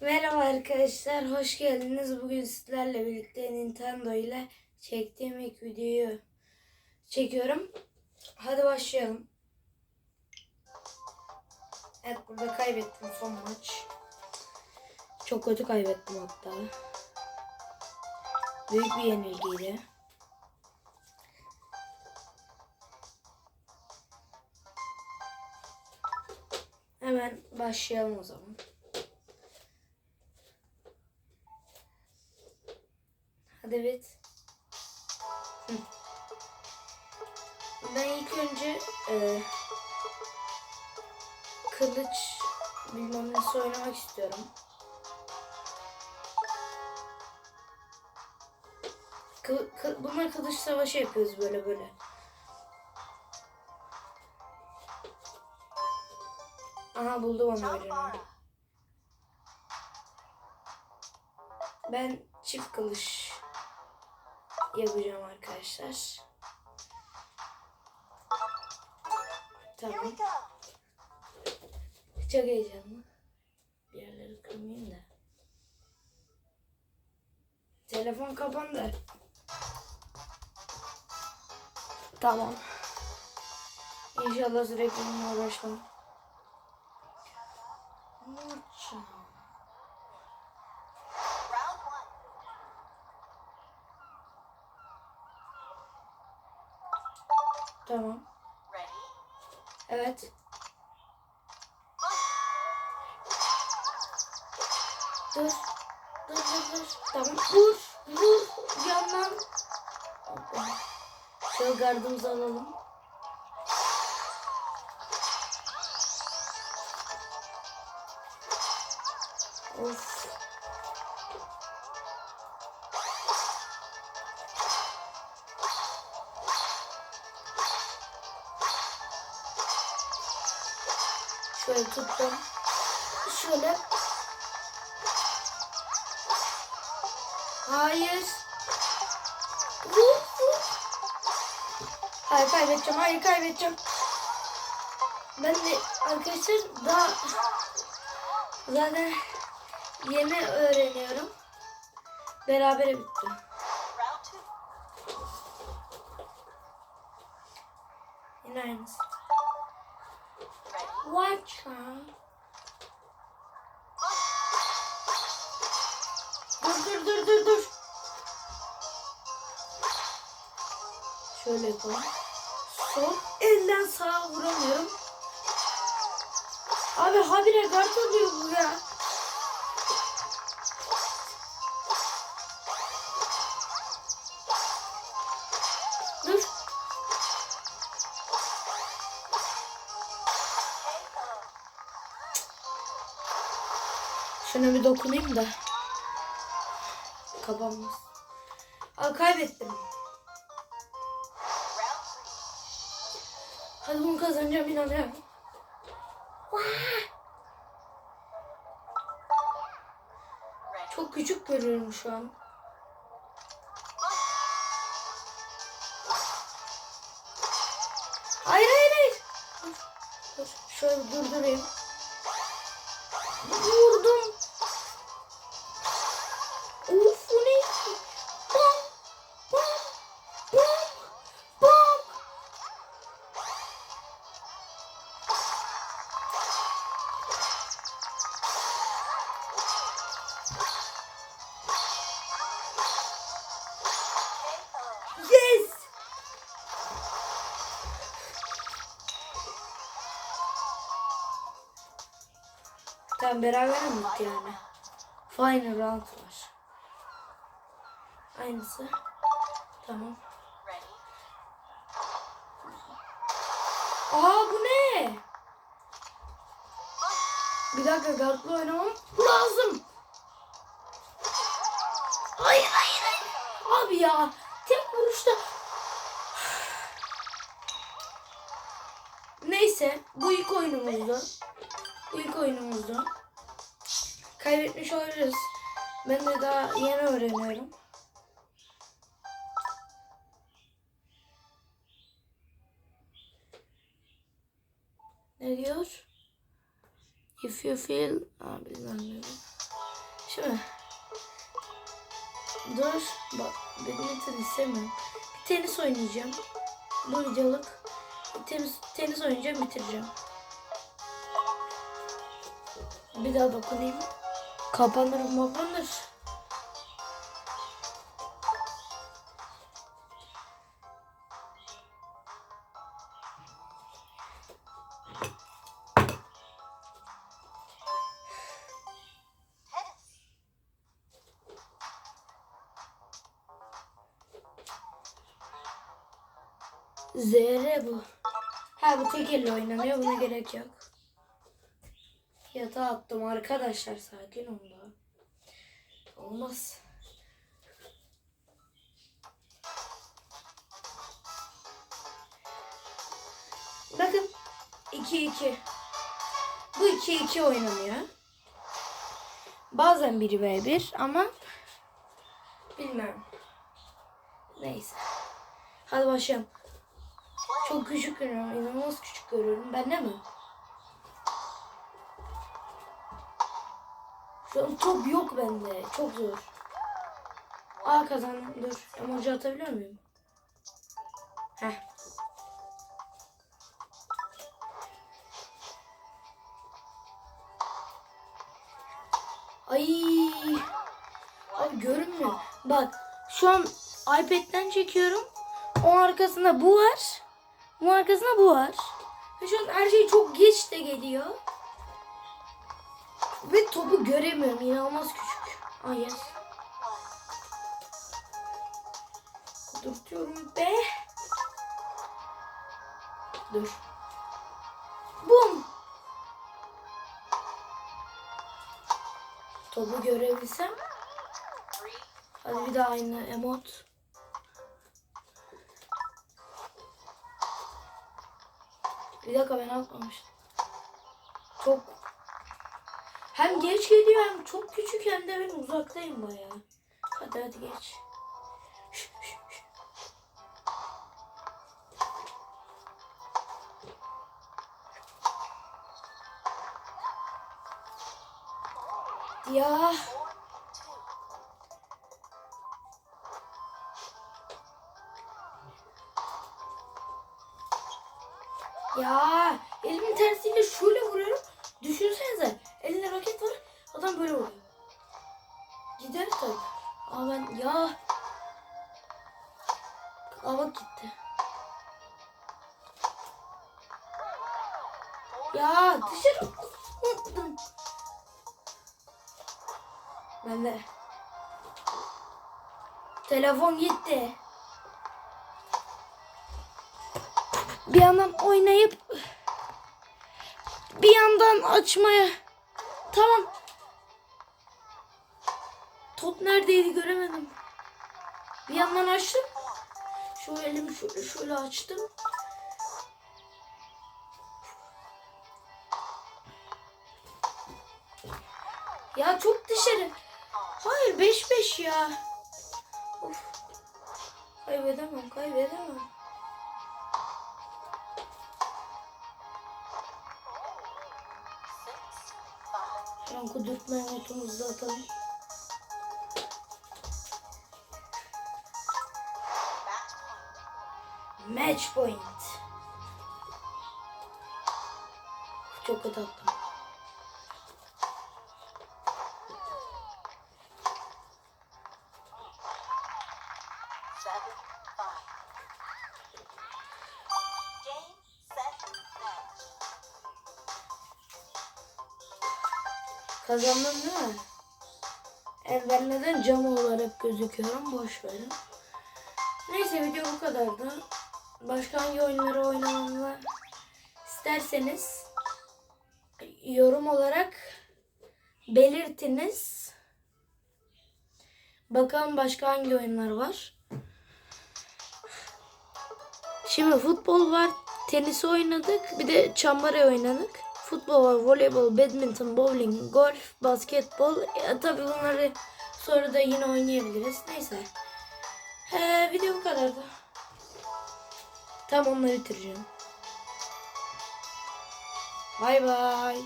Merhaba arkadaşlar, hoş geldiniz. Bugün sizlerle birlikte Nintendo ile çektiğim ilk videoyu çekiyorum. Hadi başlayalım. Evet, burada kaybettim son maç. Çok kötü kaybettim hatta. Büyük bir yenilgiydi. Hemen başlayalım o zaman. Hadi bit. Hı. Ben ilk önce e, kılıç bilmem nesi oynamak istiyorum. Kı, kı, bunlar kılıç savaşı yapıyoruz böyle böyle. Aha buldum onu. Ben çift kılıç yapacağım arkadaşlar. Tamam. Çok heyecanlı. Bir yerleri kırmayayım da. Telefon kapandı. Tamam. İnşallah sürekli bununla uğraşmam. Tamam. Evet. Dur. Dur dur dur. Tamam. Vur. Vur. Yandan. Şöyle gardımızı alalım. Of. Şöyle tuttum. Şöyle. Hayır. Hayır kaybedeceğim. Hayır kaybedeceğim. Ben de arkadaşlar daha zaten yeni öğreniyorum. Beraber bitti. Yine aynısı. Out. Dur dur dur dur dur. Şöyle yapalım. Sol elden sağa vuramıyorum. Abi habire kart oluyor bu ya. Dur. Şuna bir dokunayım da. Kapanmaz. Aa kaybettim. Hadi bunu kazanacağım inanıyorum. Çok küçük görüyorum şu an. Hayır hayır hayır. Dur. Şöyle durdurayım. Tamam beraber mi yani? Final round var. Aynısı. Tamam. Aa bu ne? Bir dakika guardla oynamam lazım. Hayır hayır hayır. Abi ya tek vuruşta. Neyse bu ilk oyunumuzdu. İlk oyunumuzdu. Kaybetmiş olabiliriz. Ben de daha yeni öğreniyorum. Ne diyor? If you feel... Aa, ne. Şimdi dur bak badminton istemiyorum. Bir tenis oynayacağım. Bu videoluk tenis, tenis oynayacağım bitireceğim. Bir daha dokunayım. Kapanır mapanır. ZR bu. Ha bu tek elle oynanıyor buna gerek yok. Yatağa attım arkadaşlar sakin ol da. Olmaz. Bakın 2-2. Bu 2-2 oynanıyor. Bazen 1v1 ama bilmiyorum. Neyse. Hadi başlayalım. Çok küçük görüyorum. İnanılmaz küçük görüyorum. Ben de mi? Şu an top yok bende. Çok zor. Aa kazandım. Dur. Emoji atabiliyor muyum? Heh. Ay. Abi görünmüyor. Bak şu an iPad'den çekiyorum. O arkasında bu var. Bu arkasında bu var. Ve şu an her şey çok geç de geliyor. Ve topu göremiyorum. İnanılmaz küçük. Ay yes. Kudurtuyorum be. Dur. Bum. Topu görebilsem. Hadi bir daha aynı emot. Bir dakika ben atmamıştım. Çok hem geç geliyor hem çok küçük hem de ben uzaktayım bayağı. Hadi hadi geç. Ya. Ya elimin tersiyle şöyle vuruyorum. Düşünsenize böyle vuruyor. Gider tabii. Ama ben ya. Aa bak gitti. Ya dışarı attım. Ben de. Telefon gitti. Bir yandan oynayıp bir yandan açmaya. Tamam. Top neredeydi göremedim. Bir yandan açtım. Şu elimi şöyle şöyle açtım. Ya çok dışarı. Hayır 5-5 ya. Of. Kaybedemem kaybedemem. Şu an kudurtma notumuzu da atalım. Match point. Çok kötü attım. Kazandım değil mi? Ben neden cam olarak gözüküyorum boş verin. Neyse video bu kadardı. Başka hangi oyunları oynamamı isterseniz yorum olarak belirtiniz. Bakalım başka hangi oyunlar var. Şimdi futbol var, tenis oynadık, bir de çambara oynadık. Futbol var, voleybol, badminton, bowling, golf, basketbol. Ya, tabii bunları sonra da yine oynayabiliriz. Neyse. He, video bu kadardı. Tam onları bitireceğim. Bay bay.